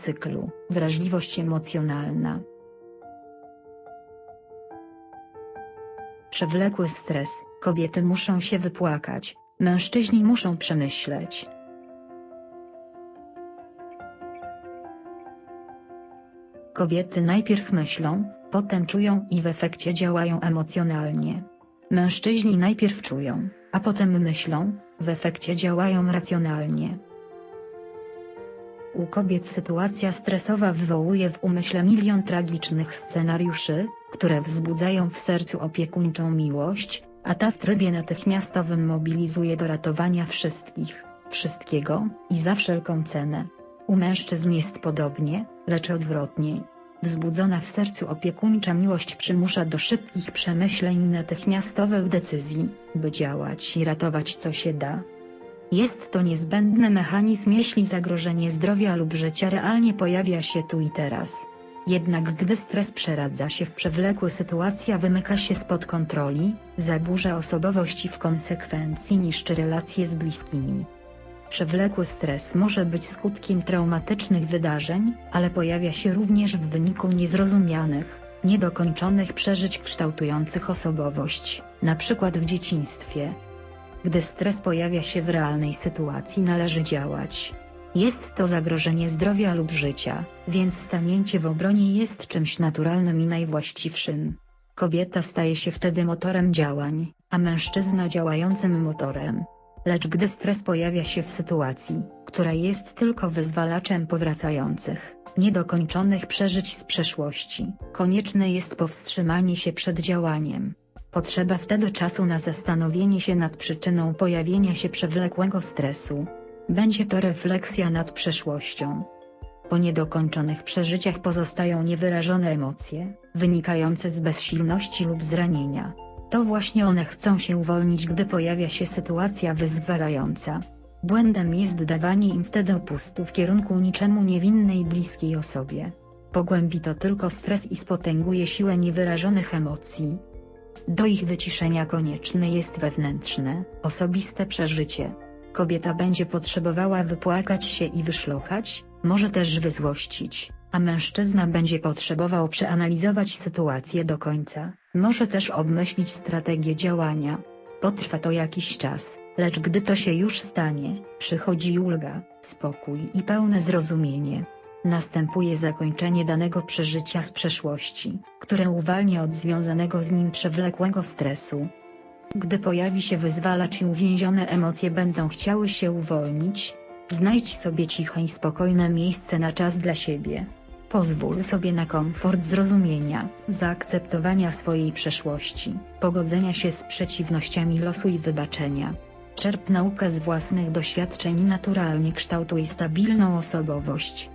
cyklu, wrażliwość emocjonalna. Przewlekły stres, kobiety muszą się wypłakać, mężczyźni muszą przemyśleć. Kobiety najpierw myślą, potem czują i w efekcie działają emocjonalnie. Mężczyźni najpierw czują, a potem myślą, w efekcie działają racjonalnie. U kobiet sytuacja stresowa wywołuje w umyśle milion tragicznych scenariuszy, które wzbudzają w sercu opiekuńczą miłość, a ta w trybie natychmiastowym mobilizuje do ratowania wszystkich, wszystkiego i za wszelką cenę. U mężczyzn jest podobnie, lecz odwrotnie. Wzbudzona w sercu opiekuńcza miłość przymusza do szybkich przemyśleń i natychmiastowych decyzji, by działać i ratować co się da. Jest to niezbędny mechanizm jeśli zagrożenie zdrowia lub życia realnie pojawia się tu i teraz. Jednak gdy stres przeradza się w przewlekły sytuacja wymyka się spod kontroli, zaburza osobowość i w konsekwencji niszczy relacje z bliskimi. Przewlekły stres może być skutkiem traumatycznych wydarzeń, ale pojawia się również w wyniku niezrozumianych, niedokończonych przeżyć kształtujących osobowość, np. w dzieciństwie. Gdy stres pojawia się w realnej sytuacji należy działać. Jest to zagrożenie zdrowia lub życia, więc stanięcie w obronie jest czymś naturalnym i najwłaściwszym. Kobieta staje się wtedy motorem działań, a mężczyzna działającym motorem. Lecz gdy stres pojawia się w sytuacji, która jest tylko wyzwalaczem powracających, niedokończonych przeżyć z przeszłości, konieczne jest powstrzymanie się przed działaniem. Potrzeba wtedy czasu na zastanowienie się nad przyczyną pojawienia się przewlekłego stresu. Będzie to refleksja nad przeszłością. Po niedokończonych przeżyciach pozostają niewyrażone emocje, wynikające z bezsilności lub zranienia. To właśnie one chcą się uwolnić gdy pojawia się sytuacja wyzwalająca. Błędem jest dawanie im wtedy opustu w kierunku niczemu niewinnej bliskiej osobie. Pogłębi to tylko stres i spotęguje siłę niewyrażonych emocji. Do ich wyciszenia konieczne jest wewnętrzne, osobiste przeżycie. Kobieta będzie potrzebowała wypłakać się i wyszlochać, może też wyzłościć, a mężczyzna będzie potrzebował przeanalizować sytuację do końca, może też obmyślić strategię działania. Potrwa to jakiś czas, lecz gdy to się już stanie, przychodzi ulga, spokój i pełne zrozumienie. Następuje zakończenie danego przeżycia z przeszłości, które uwalnia od związanego z nim przewlekłego stresu. Gdy pojawi się wyzwalacz i uwięzione emocje będą chciały się uwolnić, znajdź sobie ciche i spokojne miejsce na czas dla siebie. Pozwól sobie na komfort zrozumienia, zaakceptowania swojej przeszłości, pogodzenia się z przeciwnościami losu i wybaczenia. Czerp naukę z własnych doświadczeń i naturalnie kształtuj stabilną osobowość.